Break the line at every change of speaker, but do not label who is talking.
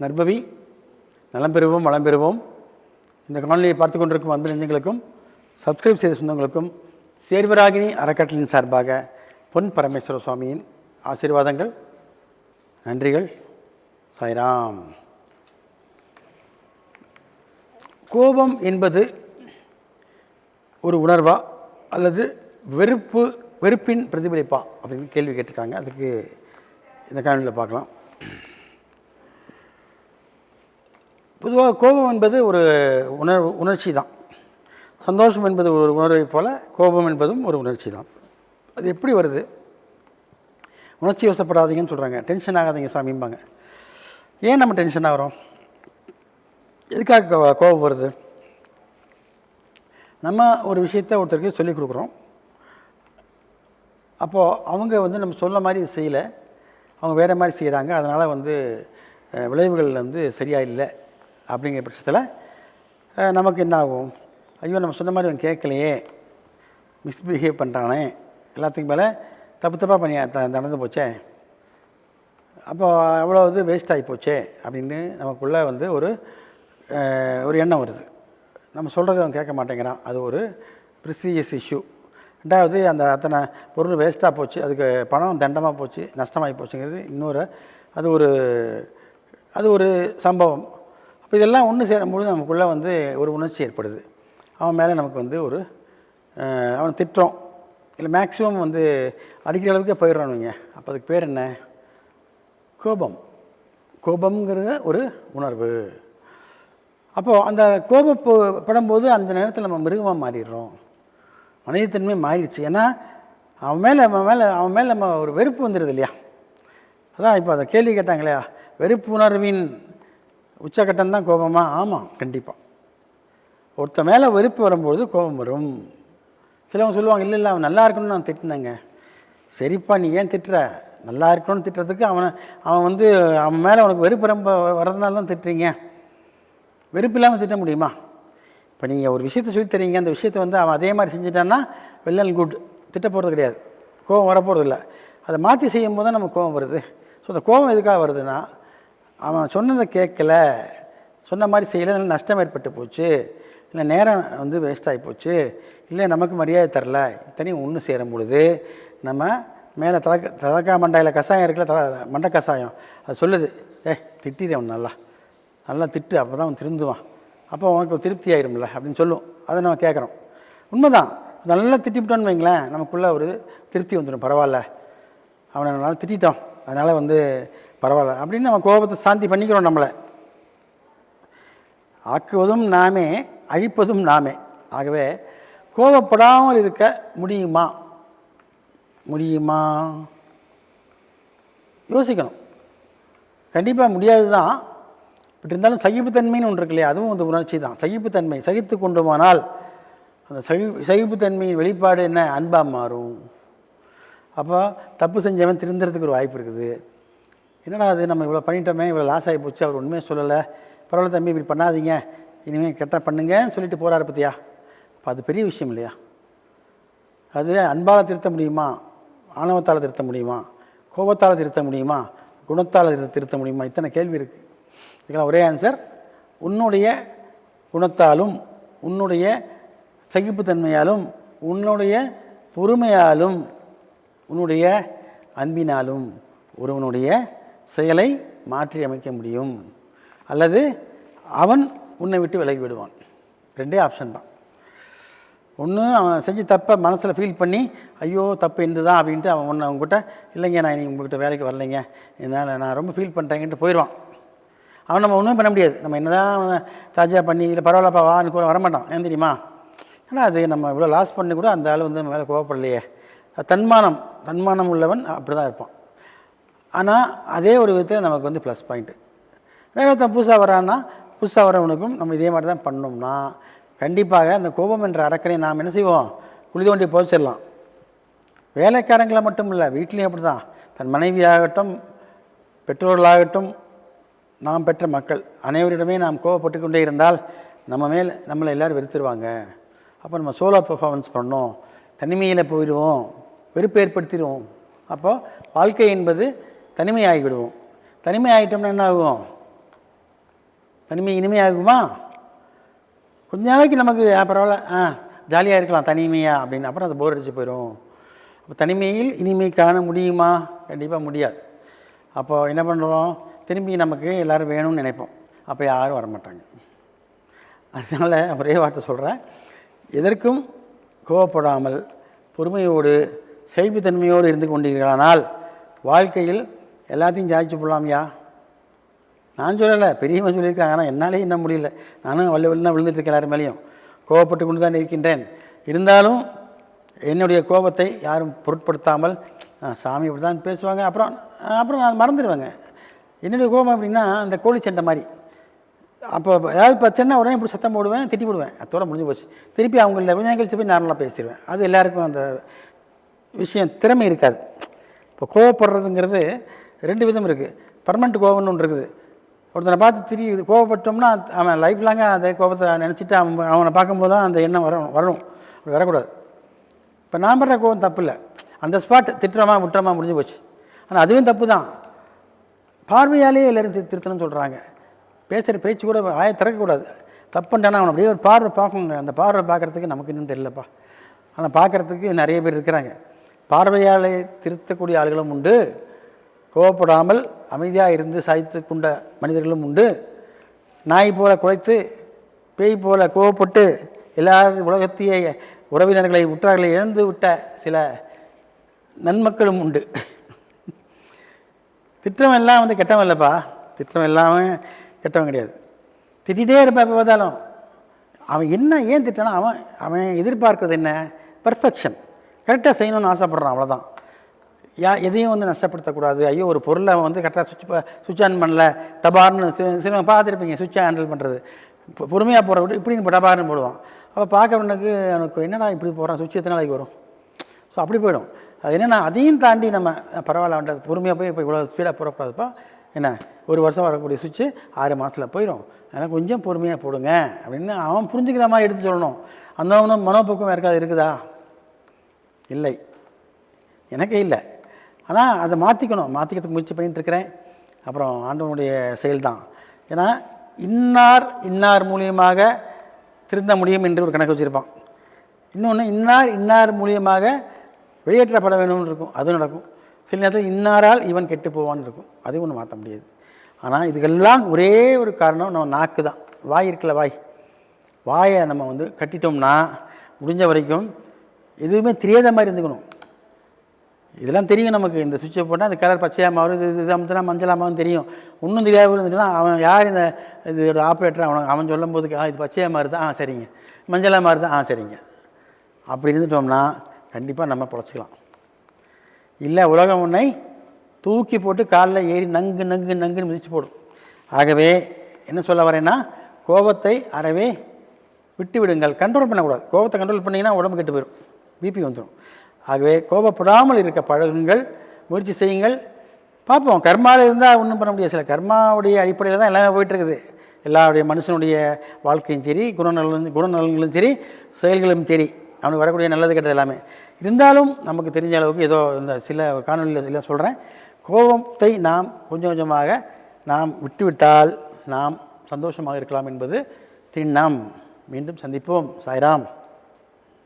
நற்பவி நலம் பெறுவோம் வளம் பெறுவோம். இந்த காணொலியை பார்த்து கொண்டிருக்கும் அன்பு நெஞ்சங்களுக்கும் சப்ஸ்கிரைப் செய்த சொந்தங்களுக்கும் சேர்வராகினி அறக்கட்டளையின் சார்பாக பொன் பரமேஸ்வர சுவாமியின் ஆசீர்வாதங்கள் நன்றிகள். சாய்ராம். கோபம் என்பது ஒரு உணர்வா அல்லது வெறுப்பு வெறுப்பின் பிரதிபலிப்பா அப்படின்னு கேள்வி கேட்டிருக்காங்க. அதுக்கு இந்த காணொலியில் பார்க்கலாம். பொதுவாக கோபம் என்பது ஒரு உணர்வு உணர்ச்சி தான் சந்தோஷம் என்பது ஒரு உணர்வை போல் கோபம் என்பதும் ஒரு உணர்ச்சி தான் அது எப்படி வருது? உணர்ச்சி வசப்படாதீங்கன்னு சொல்கிறாங்க டென்ஷன் ஆகாதீங்க சாமிம்பாங்க. ஏன் நம்ம டென்ஷன் ஆகிறோம் எதுக்காக கோ- கோபம் வருது? நம்ம ஒரு விஷயத்த ஒருத்தருக்கு சொல்லிக் கொடுக்குறோம். அப்போது அவங்க வந்து நம்ம சொன்ன மாதிரி செய்யலை. அவங்க வேறு மாதிரி செய்கிறாங்க அதனால் வந்து விளைவுகள் வந்து சரியாக இல்லை. அப்படிங்கிற பட்சத்தில் நமக்கு என்ன ஆகும் ஐயோ நம்ம சொன்ன மாதிரி அவன் கேட்கலையே. மிஸ்பிஹேவ் பண்ணுறானே எல்லாத்துக்கும் மேலே தப்பு தப்பாக பண்ணி த- நடந்து போச்சே. அப்போ அவ்வளோ இது வேஸ்ட் ஆகி போச்சே அப்படின்னு நமக்குள்ளே வந்து ஒரு ஒரு எண்ணம் வருது. நம்ம சொல்கிறத அவன் கேட்க மாட்டேங்கிறான். அது ஒரு ப்ரிசீஜியஸ் இஷ்யூ ரெண்டாவது அந்த அத்தனை பொருள் வேஸ்ட்டாக போச்சு. அதுக்கு பணம் தண்டமாக போச்சு நஷ்டமாகி போச்சுங்கிறது இன்னொரு அது ஒரு அது ஒரு சம்பவம். அப்போ இதெல்லாம் ஒன்று சேரும்பொழுது நமக்குள்ளே வந்து ஒரு உணர்ச்சி ஏற்படுது. அவன் மேலே நமக்கு வந்து ஒரு அவன் அவனை திட்டுறோம் இல்லை மேக்ஸிமம் வந்து அடிக்கிற அளவுக்கே போயிடுறானுங்க அப்போ அதுக்கு பேர் என்ன? கோபம். கோபம்ங்கிற ஒரு உணர்வு. அப்போது அந்த கோபப்படும்போது அந்த நேரத்தில் நம்ம மிருகமாக மாறிடுறோம். மனிதத்தன்மை மாறிடுச்சு. ஏன்னா அவன் மேலே அவன் மேலே அவன் மேலே நம்ம ஒரு வெறுப்பு வந்துடுது இல்லையா? அதான் இப்போ அதை கேள்வி கேட்டாங்க இல்லையா? வெறுப்பு உணர்வின் உச்சக்கட்டம் தான் கோபமாக ஆமாம் கண்டிப்பாக ஒருத்த மேலே வெறுப்பு வரும்பொழுது கோபம் வரும். சிலவங்க சொல்லுவாங்க இல்லை இல்லை அவன் நல்லா இருக்கணும்னு நான் திட்டினேங்க. சரிப்பா நீ ஏன் திட்டுற? நல்லா இருக்கணும்னு திட்டுறதுக்கு அவனை அவன் வந்து அவன் மேலே அவனுக்கு வெறுப்பு ரொம்ப வர்றதுனால தான் திட்டுறீங்க. வெறுப்பு இல்லாமல் திட்ட முடியுமா? இப்போ நீங்கள் ஒரு விஷயத்தை சொல்லி தரீங்க அந்த விஷயத்தை வந்து அவன் அதே மாதிரி செஞ்சுட்டான்னா வெல் அண்ட் குட் திட்ட போகிறது கிடையாது. கோபம் வரப்போகிறது இல்லை அதை மாற்றி செய்யும் போது தான் நமக்கு கோபம் வருது. ஸோ அந்த கோபம் எதுக்காக வருதுன்னா அவன் சொன்னதை கேட்கல. சொன்ன மாதிரி செய்யலை. நஷ்டம் ஏற்பட்டு போச்சு. இல்லை நேரம் வந்து வேஸ்ட் ஆகி போச்சு. இல்லை நமக்கு மரியாதை தரல. இத்தனையும் ஒன்று சேரும் பொழுது நம்ம மேலே தலக்க தலக்கா மண்டையில் கஷாயம் இருக்குல்ல தல மண்டை கஷாயம். அது சொல்லுது ஏ திட்டிடுவன் நல்லா. நல்லா திட்டு அப்போ தான் அவன் திருந்துவான். அப்போ உனக்கு திருப்தி ஆயிரும்ல அப்படின்னு சொல்லும். அதை நம்ம கேட்குறோம். உண்மைதான். நல்லா திட்டிவிட்டோன்னு வைங்களேன் நமக்குள்ளே ஒரு திருப்தி வந்துடும். பரவாயில்ல. அவனை நல்லா திட்டிட்டோம். அதனால் வந்து பரவாயில்ல. அப்படின்னு நம்ம கோபத்தை சாந்தி பண்ணிக்கிறோம் நம்மளை. ஆக்குவதும் நாமே அழிப்பதும் நாமே. ஆகவே கோபப்படாமல் இருக்க முடியுமா? முடியுமா? யோசிக்கணும். கண்டிப்பாக முடியாது தான் பட் இருந்தாலும் சகிப்புத்தன்மைன்னு ஒன்று இருக்கு இல்லையா அதுவும் அந்த உணர்ச்சி தான். சகிப்புத்தன்மை. சகித்து கொண்டுமானால் அந்த சகி சகிப்புத்தன்மையின் வெளிப்பாடு என்ன? அன்பாக மாறும். அப்போ தப்பு செஞ்சவன் திருந்துறதுக்கு ஒரு வாய்ப்பு இருக்குது. என்னடா அது நம்ம இவ்வளோ பண்ணிட்டோமே இவ்வளோ லாஸ் ஆகி போச்சு அவர் உண்மையை சொல்லலை. பரவாயில்ல தம்பி இப்படி பண்ணாதீங்க. இனிமேல் கெட்ட பண்ணுங்கன்னு சொல்லிட்டு போகிறாரு பற்றியா அப்போ அது பெரிய விஷயம் இல்லையா? அது அன்பால் திருத்த முடியுமா? ஆணவத்தால் திருத்த முடியுமா? கோபத்தால் திருத்த முடியுமா? குணத்தால் திருத்த முடியுமா? இத்தனை கேள்வி இருக்குது இதுக்கெல்லாம் ஒரே ஆன்சர் உன்னுடைய குணத்தாலும் உன்னுடைய சகிப்புத்தன்மையாலும் உன்னுடைய பொறுமையாலும் உன்னுடைய அன்பினாலும் ஒருவனுடைய செயலை மாற்றி அமைக்க முடியும். அல்லது அவன் உன்னை விட்டு விலகி விடுவான். ரெண்டே ஆப்ஷன் தான். ஒன்று அவன் செஞ்சு தப்பை மனசில் ஃபீல் பண்ணி ஐயோ தப்பு இந்த தான் அப்படின்ட்டு அவன் ஒன்று அவங்ககிட்ட இல்லைங்க நான் இன்னைக்கு உங்ககிட்ட வேலைக்கு வரலைங்க. என்னால் நான் ரொம்ப ஃபீல் பண்ணுறேங்கன்ட்டு போயிடுவான் அவன் நம்ம ஒன்றும் பண்ண முடியாது. நம்ம என்ன தான் தாஜா பண்ணி இல்லை பரவாயில்லப்பா வான்னு கூட வரமாட்டான். ஏன் தெரியுமா? ஏன்னா அது நம்ம இவ்வளோ லாஸ் பண்ணி கூட அந்த ஆள் வந்து நம்ம மேலே கோவப்படலையே. அது தன்மானம். தன்மானம் உள்ளவன் அப்படி தான் இருப்பான். ஆனால் அதே ஒரு விதத்தில் நமக்கு வந்து ப்ளஸ் பாயிண்ட்டு வேற ஒருத்தன் புதுசாக வரான்னா புதுசாக வரவனுக்கும் நம்ம இதே மாதிரி தான் பண்ணோம்னா கண்டிப்பாக அந்த கோபம் என்ற அரக்கனை நாம் என்ன செய்வோம்? குழி தோண்டி போச்சிடலாம் வேலைக்காரங்களை மட்டும் இல்லை வீட்லேயும் அப்படி தான் தன் மனைவியாகட்டும் பெற்றோர்களாகட்டும் நாம் பெற்ற மக்கள் அனைவரிடமே நாம் கோவப்பட்டு கொண்டே இருந்தால் நம்ம மேல் நம்மளை எல்லோரும் வெறுத்துருவாங்க. அப்போ நம்ம சோலோ பெர்ஃபார்மன்ஸ் பண்ணோம். தனிமையில் போயிடுவோம். வெறுப்பு ஏற்படுத்திடுவோம். அப்போது வாழ்க்கை என்பது தனிமையாகிவிடுவோம். தனிமையாகிட்டோம்னா என்ன ஆகும் தனிமை இனிமையாகுமா? கொஞ்ச நாளைக்கு நமக்கு பரவாயில்ல ஆ ஜாலியாக இருக்கலாம் தனிமையாக அப்படின்னு. அப்புறம் அது போர் அடித்து போயிடும் அப்போ தனிமையில் இனிமை காண முடியுமா? கண்டிப்பாக முடியாது. அப்போது என்ன பண்ணுறோம் திரும்பி நமக்கு எல்லோரும் வேணும்னு நினைப்போம். அப்போ யாரும் வரமாட்டாங்க. அதனால் ஒரே வார்த்தை சொல்கிறேன் எதற்கும் கோவப்படாமல் பொறுமையோடு சைப்புத்தன்மையோடு இருந்து கொண்டீர்களானால் வாழ்க்கையில் எல்லாத்தையும் ஜாய்ச்சி போடலாம்யா. நான் சொல்லலை பெரியவங்க சொல்லியிருக்காங்க ஆனால் என்னாலே என்ன முடியல. நானும் வல்ல வல்லுனா விழுந்துட்டுருக்கேன் எல்லாரும் மேலேயும். கோவப்பட்டு கொண்டு தான் இருக்கின்றேன். இருந்தாலும் என்னுடைய கோபத்தை யாரும் பொருட்படுத்தாமல் சாமி இப்படி தான் பேசுவாங்க. அப்புறம் அப்புறம் நான் மறந்துடுவேங்க. என்னுடைய கோபம் அப்படின்னா அந்த கோழி சண்டை மாதிரி. அப்போ ஏதாவது பிரச்சனை உடனே இப்படி சத்தம் போடுவேன் திட்டி போடுவேன். அதோட முடிஞ்சு போச்சு. திருப்பி அவங்கள கொஞ்சம் கழிச்சு போய் நார்மலாக பேசிடுவேன். அது எல்லாருக்கும் அந்த விஷயம் திறமை இருக்காது. இப்போ கோவப்படுறதுங்கிறது ரெண்டு விதம் இருக்குது பர்மனெண்ட் கோவம்னு ஒன்று இருக்குது. ஒருத்தனை பார்த்து திரி கோவப்பட்டோம்னா அவன் லைஃப் லாங்காக அந்த கோபத்தை நினச்சிட்டு அவன் அவனை பார்க்கும்போது தான் அந்த எண்ணம் வரணும் வரணும். அப்படி வரக்கூடாது. இப்போ நான் படுற கோவம் தப்பு இல்லை. அந்த ஸ்பாட் திட்டுறோமா விட்டுறோமா முடிஞ்சு போச்சு. ஆனால் அதுவும் தப்பு தான். பார்வையாலே எல்லோரும் திரு திருத்தணும்னு சொல்கிறாங்க பேசுகிற பேச்சு கூட ஆய திறக்கக்கூடாது. தப்புன்ட்டானா அவனை அப்படியே ஒரு பார்வை பார்க்கணுங்க. அந்த பார்வை பார்க்குறதுக்கு நமக்கு இன்னும் தெரியலப்பா. ஆனால் பார்க்குறதுக்கு நிறைய பேர் இருக்கிறாங்க. பார்வையாலே திருத்தக்கூடிய ஆளுகளும் உண்டு. கோவப்படாமல் அமைதியாக இருந்து சாய்த்து கொண்ட மனிதர்களும் உண்டு. நாய் போல குலைத்து பேய் போல கோவப்பட்டு எல்லாரும் உலகத்தையே உறவினர்களை உற்றார்களை இழந்து விட்ட சில நன்மக்களும் உண்டு. திட்டம் எல்லாம் வந்து கெட்டவன் இல்லைப்பா திட்டம் எல்லாமே கெட்டவன் கிடையாது. திட்டிகிட்டே இருப்பான் எப்போ பார்த்தாலும். அவன் என்ன ஏன் திட்டானா அவன் அவன் எதிர்பார்க்கறது என்ன? பர்ஃபெக்ஷன் கரெக்டாக செய்யணும்னு ஆசைப்பட்றான் அவ்வளோதான் யா எதையும் வந்து நஷ்டப்படுத்தக்கூடாது. ஐயோ ஒரு பொருளை அவன் வந்து கரெக்டாக சுவிட்ச் சுவிட்ச் ஆன் பண்ணல டபார்னு சில பார்த்துருப்பீங்க சுவிட்சை ஹேண்டில் பண்ணுறது பொறுமையாக போகிற விட்டு இப்படி இப்போ டபார்னு போடுவான். அப்போ பார்க்கறவனுக்கு எனக்கு என்னடா இப்படி போகிறான் சுவிட்ச் எத்தனை நாளைக்கு வரும்? ஸோ அப்படி போயிடும். அது என்னென்னா அதையும் தாண்டி நம்ம பரவாயில்ல வந்துட்டு பொறுமையாக போய் இப்போ இவ்வளோ ஸ்பீடாக போடக்கூடாதுப்பா என்ன ஒரு வருஷம் வரக்கூடிய சுவிட்சு ஆறு மாதத்தில் போயிடும். அதனால் கொஞ்சம் பொறுமையாக போடுங்க அப்படின்னு அவன் புரிஞ்சுக்கிற மாதிரி எடுத்து சொல்லணும். அந்த மனோபக்கம் மனோபோக்கம் யாருக்காவது இருக்குதா? இல்லை. எனக்கே இல்லை. ஆனால் அதை மாற்றிக்கணும் மாற்றிக்கிறதுக்கு முயற்சி பண்ணிகிட்டு இருக்கிறேன். அப்புறம் ஆண்டவனுடைய செயல்தான். ஏன்னா இன்னார் இன்னார் மூலியமாக திருந்த முடியும் என்று ஒரு கணக்கு வச்சுருப்பான். இன்னொன்று இன்னார் இன்னார் மூலியமாக வெளியேற்றப்பட வேணும்னு இருக்கும். அதுவும் நடக்கும். சில நேரத்தில் இன்னாரால் இவன் கெட்டு போவான்னு இருக்கும். அதையும் ஒன்று மாற்ற முடியாது. ஆனால் இதுக்கெல்லாம் ஒரே ஒரு காரணம் நம்ம நாக்கு தான். வாய் இருக்கல வாய். வாயை நம்ம வந்து கட்டிட்டோம்னா முடிஞ்ச வரைக்கும் எதுவுமே தெரியாத மாதிரி இருந்துக்கணும். இதெல்லாம் தெரியும் நமக்கு. இந்த சுவிட்சை போட்டால் அந்த கலர் பச்சையாக மாறும் இது இது அமுத்தினா மஞ்சளாக மாறும் தெரியும். இன்னும் தெரியாமல் இருந்துச்சுன்னா அவன் யார் இந்த இதோட ஆப்ரேட்டர் அவன் அவன் சொல்லும் போது ஆ இது பச்சையாக மாறுதா? ஆ சரிங்க. மஞ்சளாக மாறுதா? ஆ சரிங்க. அப்படி இருந்துட்டோம்னா கண்டிப்பாக நம்ம பொழைச்சிக்கலாம். இல்லை உலகம் உன்னை தூக்கி போட்டு காலில் ஏறி நங்கு நங்கு நங்குன்னு மிதிச்சு போடும். ஆகவே என்ன சொல்ல வரேன்னா கோபத்தை அறவே விட்டு விடுங்கள் கண்ட்ரோல் பண்ணக்கூடாது. கோபத்தை கண்ட்ரோல் பண்ணிங்கன்னா உடம்பு கெட்டு போயிடும் பிபி வந்துடும் ஆகவே கோபப்படாமல் இருக்க பழகுங்கள் முயற்சி செய்யுங்கள். பார்ப்போம் கர்மாவில் இருந்தால் ஒன்றும் பண்ண முடியாது. சில கர்மாவுடைய அடிப்படையில் தான் எல்லாமே போயிட்டு இருக்குது எல்லாருடைய மனுஷனுடைய வாழ்க்கையும் சரி குணநலன் குணநலன்களும் சரி செயல்களும் சரி. அவனுக்கு வரக்கூடிய நல்லது கெட்டது எல்லாமே. இருந்தாலும் நமக்கு தெரிஞ்ச அளவுக்கு ஏதோ இந்த சில காணொலியில் சில சொல்கிறேன் கோபத்தை நாம் கொஞ்சம் கொஞ்சமாக நாம் விட்டுவிட்டால் நாம் சந்தோஷமாக இருக்கலாம் என்பது திண்ணம். மீண்டும் சந்திப்போம். சாய்ராம்.